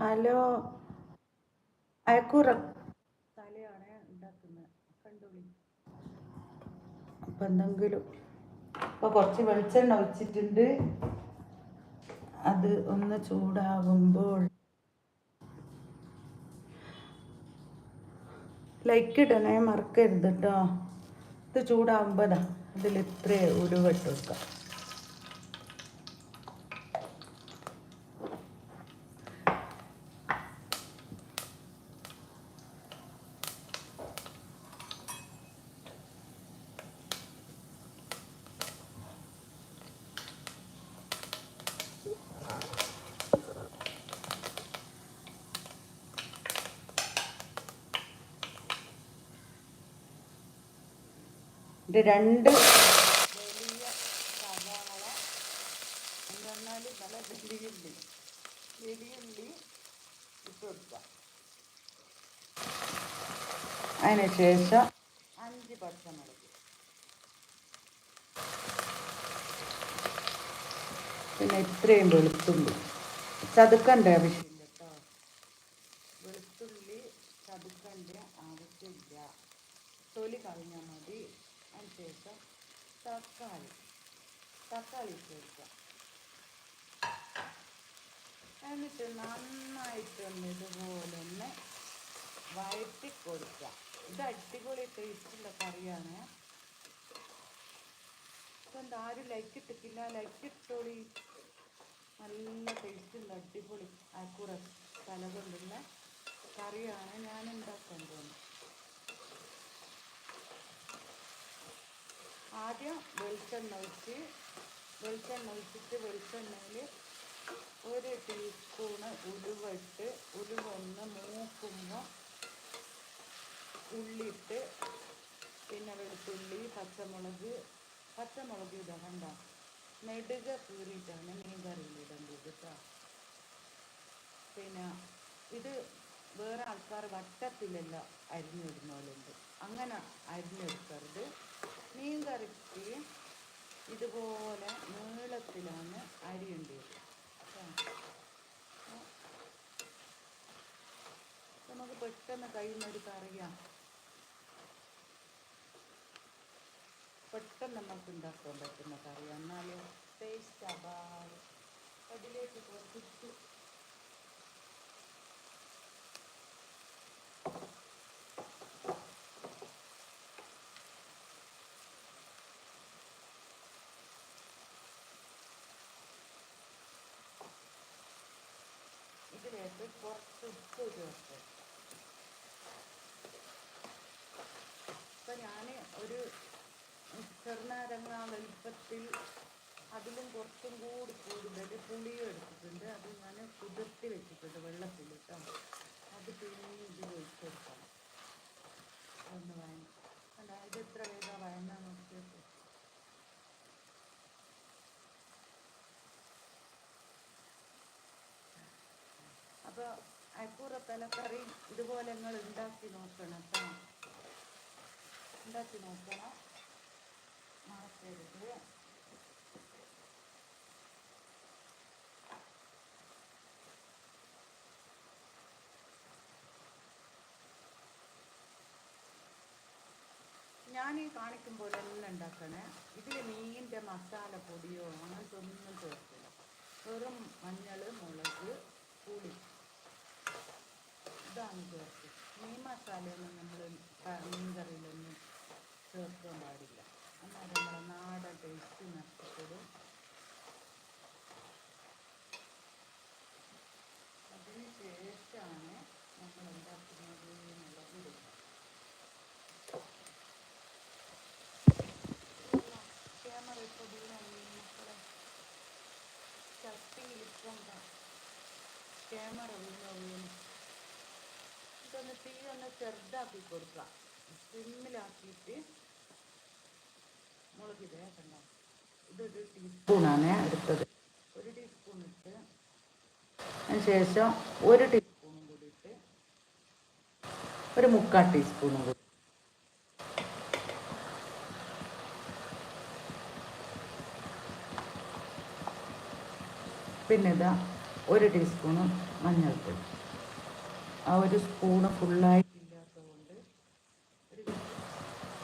Hello. അയക്കൂറ. തലയാണ് ഉണ്ടാക്കുന്നത് കണ്ടുപിടി അപ്പം എന്തെങ്കിലും ഇപ്പോൾ കുറച്ച് വെളിച്ചെണ്ണ ഒഴിച്ചിട്ടുണ്ട്. അത് ഒന്ന് ചൂടാകുമ്പോൾ ലൈക്ക് ഇടണേ മറക്കരുത് കേട്ടോ ഇത് ചൂടാകുമ്പോൾ ഇതിൽ ഇത്രേ ഉരുവട്ട് വെക്കാം. രണ്ട് വലിയ സവാള എന്ന് പറഞ്ഞാൽ നല്ല വലിയുള്ളി വലിയുള്ളി ഇട്ട് കൊടുക്കുക അതിന് ശേഷം അഞ്ച് പച്ചമുളക്. പിന്നെ ഇത്രയും വെളുത്തുള്ളി. ചതുക്കണ്ട ആവശ്യമില്ല കേട്ടോ വെളുത്തുള്ളി ചതുക്കണ്ട ആവശ്യമില്ല തൊലി കളഞ്ഞാൽ മതി അതിന് ശേഷം തക്കാളി. തക്കാളി ചേർക്കുക എന്നിട്ട് നന്നായിട്ടൊന്ന് ഇതുപോലെ ഒന്ന് വഴറ്റി കൊടുക്കുക. ഇത് അടിപൊളി ടേസ്റ്റുള്ള കറിയാണ്. ഇതെന്താ? ആരും ലൈക്ക് ഇട്ടിട്ടില്ല. ലൈക്ക് ഇട്ടോളി. നല്ല ടേസ്റ്റുള്ള അടിപൊളി അക്കൂറ തല കൊണ്ടുള്ള കറിയാണ് ഞാൻ ഉണ്ടാക്കാൻ പോകുന്നത്. ആദ്യം വെളിച്ചെണ്ണ ഒഴിച്ച് വെളിച്ചെണ്ണ ഒഴിച്ചിട്ട് വെളിച്ചെണ്ണയിൽ ഒരു ടീസ്പൂണ് ഉലുവ ഇട്ട് ഉലുവ ഒന്ന് മൂക്കുമ്പോൾ ഉള്ളിയിട്ട് പിന്നെ വെളുത്തുള്ളി പച്ചമുളക് പച്ചമുളക് ഇടണ്ട. നെടുക കീറിയിട്ടാണ് മീൻ കറിയിൽ ഇടേണ്ടത് കേട്ടോ. പിന്നെ ഇത് വേറെ ആൾക്കാർ വട്ടത്തിലല്ല അരിഞ്ഞിടുന്ന പോലുണ്ട് അങ്ങനെ അരിഞ്ഞെടുക്കരുത് മീൻ കറിക്ക് ഇതുപോലെ നീളത്തിലാണ് അരി ഉണ്ട് നമുക്ക് പെട്ടെന്ന് കഴിയുന്നൊരു കറിയാണ് പെട്ടെന്ന് നമുക്ക് ഉണ്ടാക്കാൻ പറ്റുന്ന കറിയാണ് എന്നാലും ടേസ്റ്റ് അഭാവം അതിലേക്ക് കുറച്ചിട്ട് ഇതിലേക്ക് കുറച്ച് ഉപ്പ് ചേർത്ത് ഇപ്പം ഞാൻ ഒരു ചെറുനാരങ്ങ വലിപ്പത്തിൽ അതിലും കുറച്ചും കൂടി കൂടുതൽ പുളിയും എടുത്തിട്ടുണ്ട്. അത് ഞാൻ കുതിർത്തി വെച്ചിട്ടുണ്ട് വെള്ളത്തിൽ കേട്ടോ അത് പിന്നെ ഇത് ഒഴിച്ചെടുക്കണം ഒന്ന് വയങ്ങ അല്ല ഇത് എത്ര വേഗം വയന്നാ നോക്കിയിട്ട് അപ്പോൾ അയക്കൂറ തലക്കറി ഇതുപോലെ നിങ്ങൾ ഉണ്ടാക്കി നോക്കണം കേട്ടോ ഉണ്ടാക്കി നോക്കണം. മറക്കരുത് ഞാൻ ഈ കാണിക്കും പോലെ എല്ലാം ഉണ്ടാക്കണേ ഇതിൽ മീനിന്റെ മസാലപ്പൊടിയോ അങ്ങനത്തെ ഒന്നും ചേർക്കില്ല. വെറും മഞ്ഞൾ മുളക് പുളി. ഇതാണ് ചേർത്ത് മീൻ മസാലയൊന്നും നമ്മൾ മീൻ കറിയിലൊന്നും ചേർക്കാൻ പാടില്ല. നമ്മൾ ചെറുതാക്കി കൊടുക്കുക സിമ്മിലാക്കിയിട്ട് മുളക് ഇതേ കണ്ടോ? ഇതൊരു ടീസ്പൂണാണ് എടുത്തത്. ഒരു ടീസ്പൂൺ ഇട്ട് അതിനുശേഷം ഒരു ടീസ്പൂണും കൂടി ഇട്ട് ഒരു മുക്കാൽ ടീസ്പൂണും കൂടി. പിന്നെ ഇതാ ഒരു ടീസ്പൂണ് മഞ്ഞൾപ്പൊടി. ആ ഒരു സ്പൂണ് ഫുള്ളായിട്ടില്ലാത്തതുകൊണ്ട് ഒരു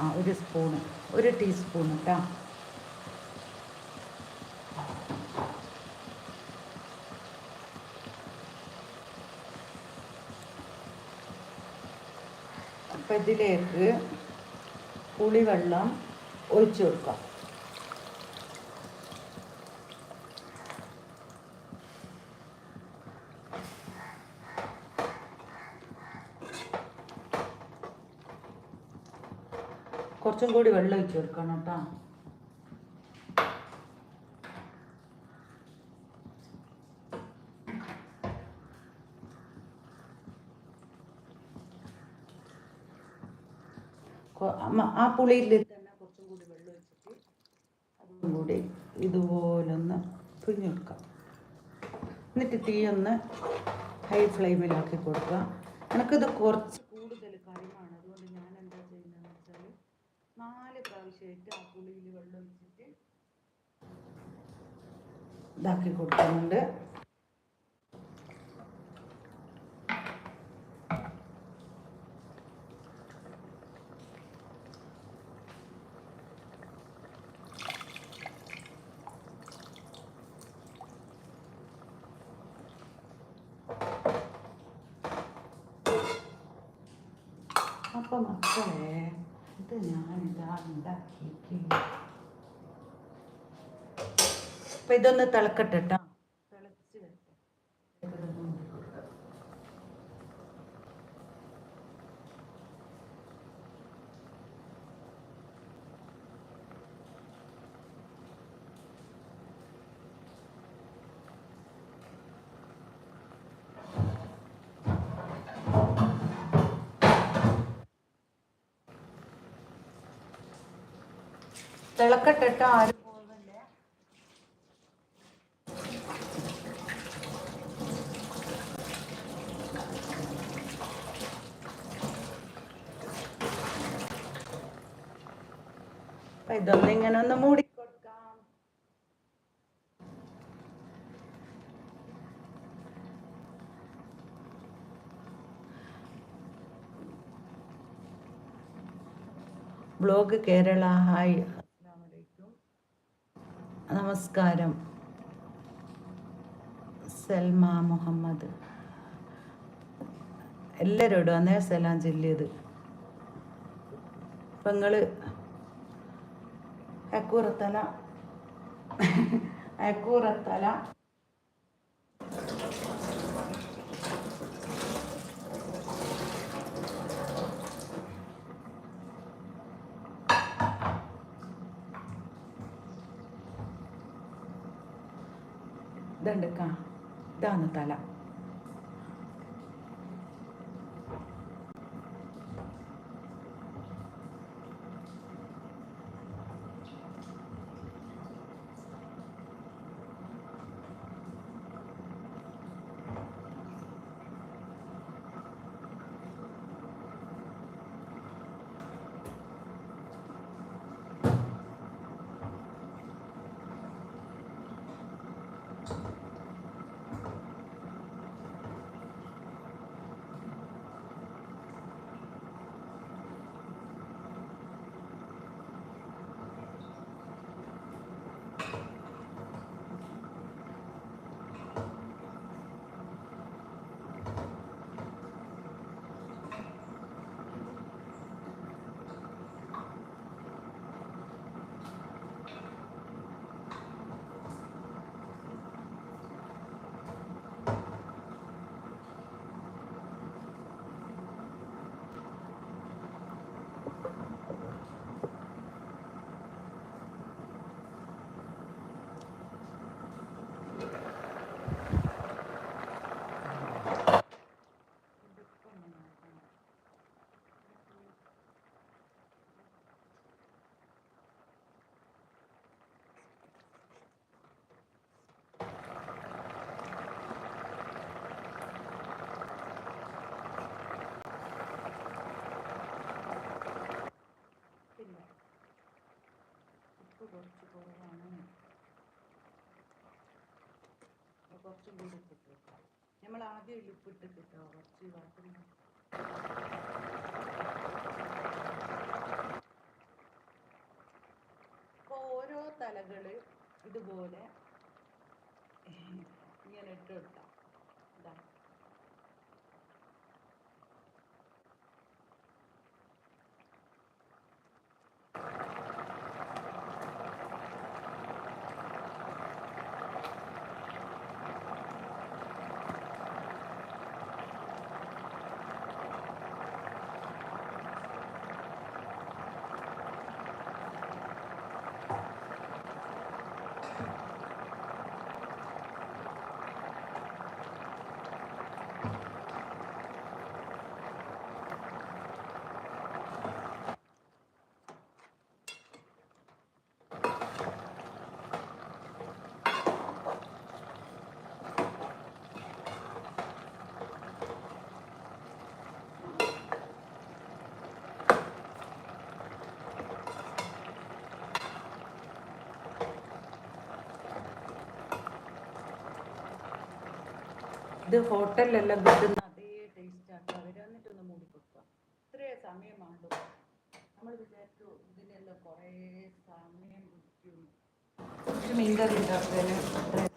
ആ ഒരു സ്പൂണ് ഒരു ടീസ്പൂൺ കേട്ടോ അപ്പം ഇതിലേക്ക് പുളിവെള്ളം ഒഴിച്ചു കൊടുക്കാം. കുറച്ചും കൂടി വെള്ളം ഒഴിച്ചു കൊടുക്കണം കേട്ടോ. ആ പുളിയിൽ തന്നെ കുറച്ചും കൂടി വെള്ളം ഒഴിച്ചിട്ട് അതും കൂടി ഇതുപോലൊന്ന് പിഴിഞ്ഞെടുക്കാം എന്നിട്ട് തീ ഒന്ന് ഹൈ ഫ്ലെയിമിലാക്കി കൊടുക്കുക. എനിക്കിത് കുറച്ച് പ്രാവശ്യമായിട്ട് ആ പുളിയിൽ വെള്ളം ഒഴിച്ചിട്ട് ഇതാക്കി കൊടുക്കുന്നുണ്ട്. ഇത് ഞാനിതാ ഇതൊന്ന് തിളക്കട്ടെ ട്ടോ. തിളച്ച് വരട്ടെ ഇതൊന്ന് മൂടി കൊടുക്കാം. തിളക്കട്ടെ ആര് പോകല്ലേ അപ്പൊ ഇതൊന്ന് ഇങ്ങനെ ഒന്ന് മൂടിക്കൊടുക്കാം. Blog Kerala hi. നമസ്കാരം. സൽമ മുഹമ്മദ്. എല്ലാവരോടും അന്നേ സലാം ചൊല്ലിയത്. അപ്പം നിങ്ങൾ അക്കൂറത്തല അക്കൂറത്തല ഇതുണ്ട് ഇതാണ് തല പിന്നെ ഉപ്പ് കുറച്ച് കുറവാണ് കുറച്ചും കൂടി ഉപ്പിട്ട് വെക്കാം. നമ്മൾ ആദ്യം ഇതിൽ ഉപ്പിട്ട് കിട്ടോ കുറച്ച് വാട്ടുന്നു അപ്പോൾ ഓരോ തലകൾ ഇതുപോലെ ഇങ്ങനെ ഇട്ട് ഇതാ ഇത് ഹോട്ടലിലെല്ലാം കിട്ടുന്ന അതേ ടേസ്റ്റ് ആട്ടോ അവർ എന്നിട്ടൊന്ന് മൂടി കൊടുക്കുക ഇത്രേ സമയമാണ്ടു നമ്മൾ വിചാരിച്ചു ഇതിനെല്ലാം കുറേ സമയം പിടിക്കും. ഒരു മീൻകറി ഉണ്ടാക്കുന്നതിന് സമയം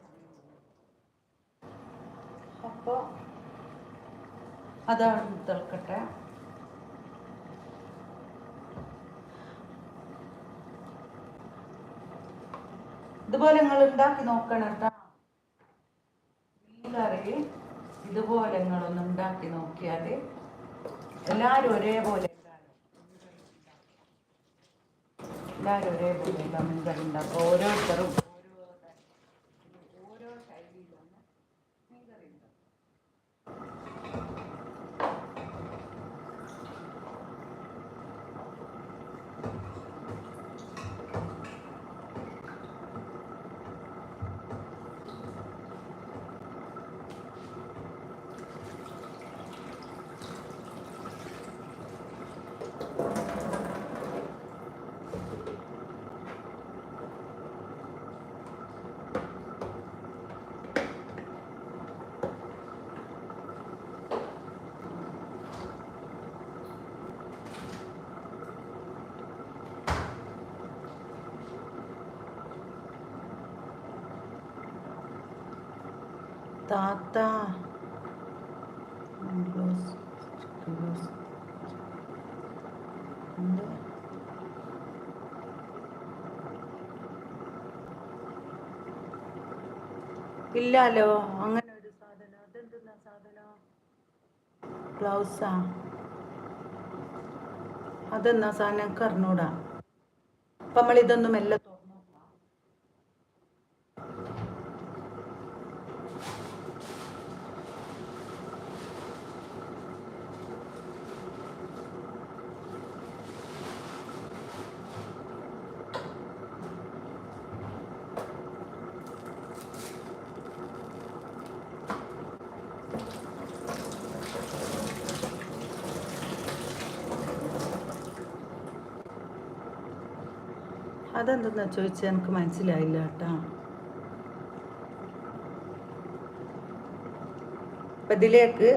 അപ്പോൾ അതാണ് തിളക്കട്ടെ ഇതുപോലെ നിങ്ങൾ ഉണ്ടാക്കി നോക്കണം കേട്ടോ മീൻകറി ഇതുപോലെ നിങ്ങളൊന്ന് ഉണ്ടാക്കി നോക്കിയാൽ എല്ലാവരും ഒരേപോലെ എല്ലാവരും ഒരേപോലെ മീൻകറി ഉണ്ടാക്കും ഓരോരുത്തരും தாத்தா ഇല്ലാലോ? അങ്ങനെ ഒരു സാധനം. അതെന്തെന്നാ സാധനം? ഗ്ലൗസാ അതെന്നാ സാധനം? കറിഞ്ഞൂടാ അപ്പൊ അപ്പം നമ്മളിതൊന്നും എല്ലാം നോക്കാം അതെന്തെന്നാ ചോദിച്ചാൽ എനിക്ക് മനസ്സിലായില്ല കേട്ടോ. അപ്പം ഇതിലേക്ക്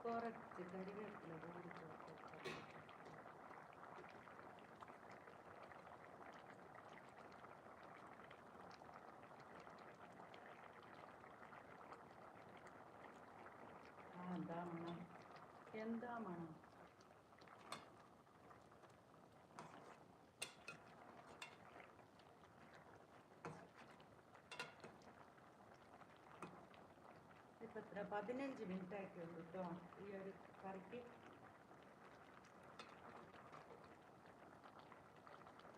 കുറച്ച് കരിവേപ്പില കൂടി ചേർത്ത് ആ, എന്താ മണം എന്താ മണം ഇപ്പം എത്ര പതിനഞ്ച് മിനിറ്റ് ആയിട്ടേ ഉള്ളൂ കേട്ടോ ഈ ഒരു കറിക്ക്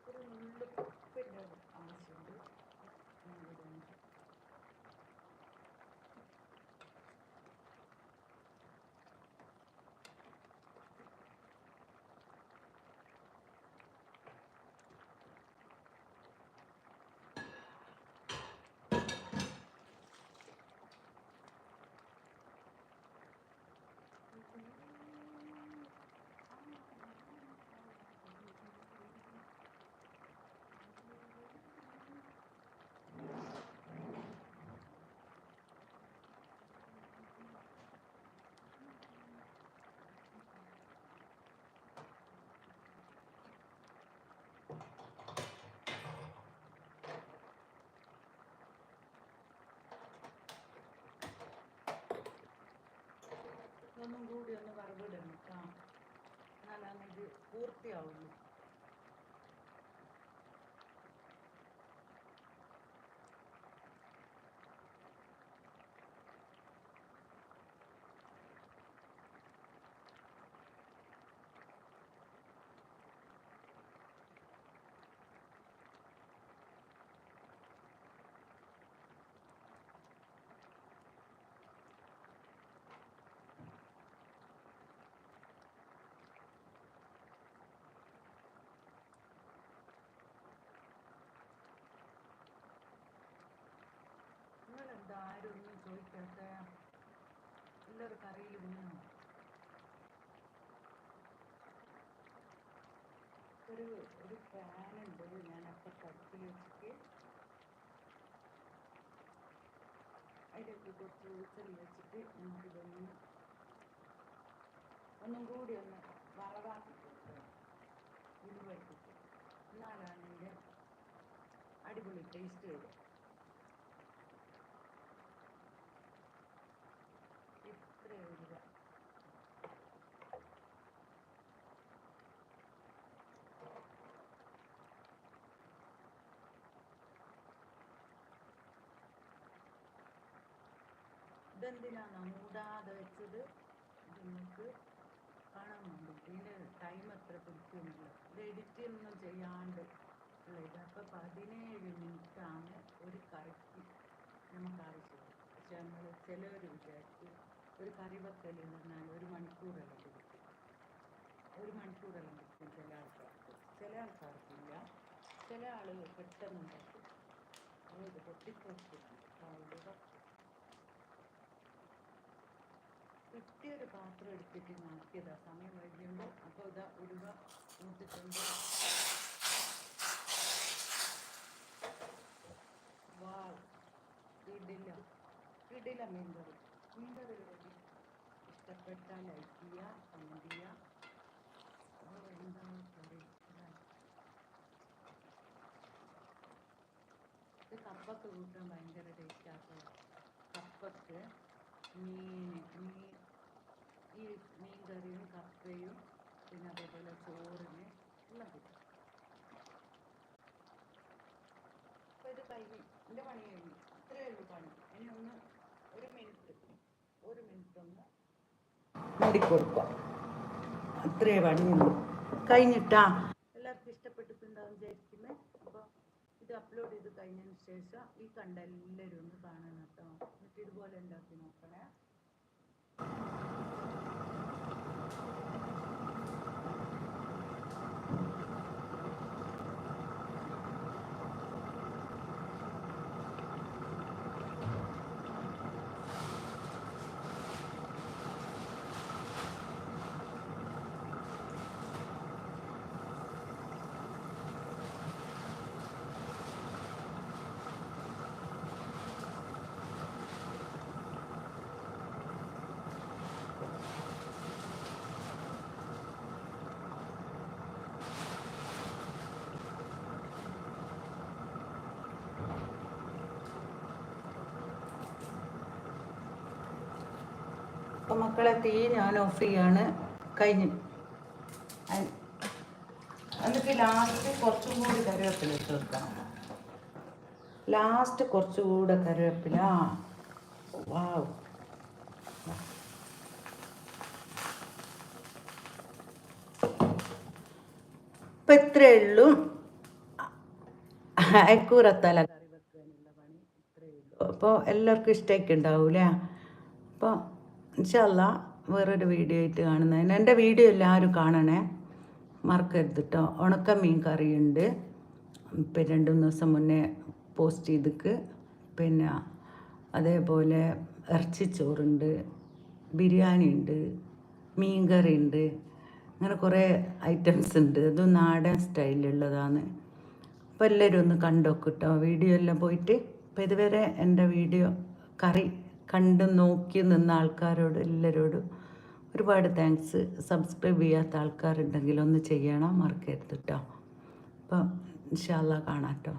ഒരു നുള്ളു ഒന്നും കൂടി ഒന്ന് വറവിടണം ആ നാലാമത് പൂർത്തിയാവുള്ളൂ. നിങ്ങളെന്താ ആരും ഒന്നും ചോദിക്കാത്ത എല്ലാവരും കറിയിൽ വീണു ഒരു ഒരു ഫാനുണ്ട് ഞാൻ അപ്പുറത്ത് കത്തി വെച്ചിട്ട് അതിലേക്ക് കുറച്ച് വെച്ചിട്ട് നമുക്കിതൊന്ന് ഒന്നും കൂടി ഒന്ന് വളവാക്കി കൊടുക്കണം. ഉരുവട്ടിട്ട് എന്നാലാണ് അടിപൊളി ടേസ്റ്റ് വരിക ഇത്ര വരിക ഇതെന്തിനാണ് മൂടാതെ വെച്ചത്? ഇത് നിങ്ങൾക്ക് കാണാൻ വേണ്ടി. ഇതിന്റെ ടൈം എത്ര പിടിക്കുന്നില്ല. ഇത് എഡിറ്റ് ഒന്നും ചെയ്യാണ്ട് ഉള്ള ഇത്. അപ്പോൾ പതിനേഴ് മിനിറ്റാണ് ഒരു കറിക്ക് നമുക്ക് ആവശ്യം പക്ഷെ നമ്മൾ ചിലവർ വിചാരിച്ച് ഒരു കറി വെക്കൽ എന്ന് പറഞ്ഞാൽ ഒരു മണിക്കൂറെല്ലാം പിടിക്കും? ഒരു മണിക്കൂറെല്ലാം പിടിക്കും ചില ആൾക്കാർക്ക്? ചില ആൾക്കാർക്കില്ല. ചില ആളുകൾ പെട്ടെന്ന് ഉണ്ടാക്കും. അത് പൊട്ടിപ്പൊട്ടും കിട്ടിയൊരു പാത്രം എടുത്തിട്ട് മാറ്റിയതാ. സമയം വൈകുമ്പോൾ അപ്പോൾ ഇതാ ഉരുവ മൂത്തിട്ടുണ്ട് വാ ഇടില്ല ഇടില്ല മീൻകറി. മീൻകറി റെഡി ഇഷ്ടപ്പെട്ടാൽ ലൈക്ക് ചെയ്യുക കമന്റ് ചെയ്യുക എന്താണ് കറി? ഇതാ. കപ്പക്ക് കൂട്ടാൻ ഭയങ്കര ടേസ്റ്റ് ആക്കുക കപ്പക്ക് മീൻ മീൻ ഈ മീൻ കറിയും കപ്പയും പിന്നെ അതേപോലെ ചോറിന് എല്ലാം കിട്ടും അപ്പോൾ ഇത് കഴിഞ്ഞു എന്റെ പണി കഴിഞ്ഞു ഇത്രയേ ഉള്ളൂ പണി. ഇനി ഒന്ന് ഒരു മിനിറ്റ് ഒരു മിനിറ്റ് ഒന്ന് മൂടിക്കൊടുക്കുക അത്രേ പണിയുള്ളൂ. കഴിഞ്ഞിട്ടാ? എല്ലാവർക്കും ഇഷ്ടപ്പെട്ടിട്ടുണ്ടാവും വിചാരിക്കുന്നത് അപ്പോൾ ഇത് അപ്ലോഡ് ചെയ്ത് കഴിഞ്ഞതിന് ശേഷം ഈ കണ്ട എല്ലാവരും ഒന്ന് കാണണം കേട്ടോ. എന്നിട്ട് ഇതുപോലെ ഉണ്ടാക്കി നോക്കണേ. അപ്പം മക്കളെ തീ ഞാൻ ഓഫ് ചെയ്യാണ്. കഴിഞ്ഞു. എന്നിട്ട് ലാസ്റ്റ് കുറച്ചും കൂടി കറിവേപ്പില ഇട്ട് കൊടുക്കണം. ലാസ്റ്റ് കുറച്ചുകൂടെ കറിവേപ്പില. വാവ് ഇപ്പം ഇത്രയേ ഉള്ളൂ. അയക്കൂറത്തല കറി വെക്കാനുള്ള പണി ഇത്രയേ ഉള്ളൂ. അപ്പോൾ എല്ലാവർക്കും ഇഷ്ടമൊക്കെ ഉണ്ടാവൂലേ അപ്പോൾ ഇൻഷല്ല വേറൊരു വീഡിയോ ആയിട്ട് കാണുന്നതിന് എന്റെ വീഡിയോ എല്ലാവരും കാണണേ. മറക്കരുത് കേട്ടോ ഉണക്ക മീൻ കറിയുണ്ട്. ഇപ്പം രണ്ട് മൂന്ന് ദിവസം മുന്നേ പോസ്റ്റ് ചെയ്തിക്ക്. പിന്നെ അതേപോലെ ഇറച്ചി ചോറുണ്ട് ബിരിയാണി ഉണ്ട് മീൻ കറി ഉണ്ട്. അങ്ങനെ കുറേ ഐറ്റംസ് ഉണ്ട്. അതും നാടൻ സ്റ്റൈലുള്ളതാണ് അപ്പോൾ എല്ലാവരും ഒന്ന് കണ്ടോക്ക് കേട്ടോ വീഡിയോ എല്ലാം പോയിട്ട്. അപ്പോൾ ഇതുവരെ എന്റെ വീഡിയോ കറി കണ്ട് നോക്കി നിന്ന ആൾക്കാരോട് എല്ലാവരോടും ഒരുപാട് താങ്ക്സ് സബ്സ്ക്രൈബ് ചെയ്യാത്ത ആൾക്കാരുണ്ടെങ്കിൽ ഒന്ന് ചെയ്യണം മറക്കരുത് കേട്ടോ അപ്പം ഇൻഷാല്ല കാണാം കേട്ടോ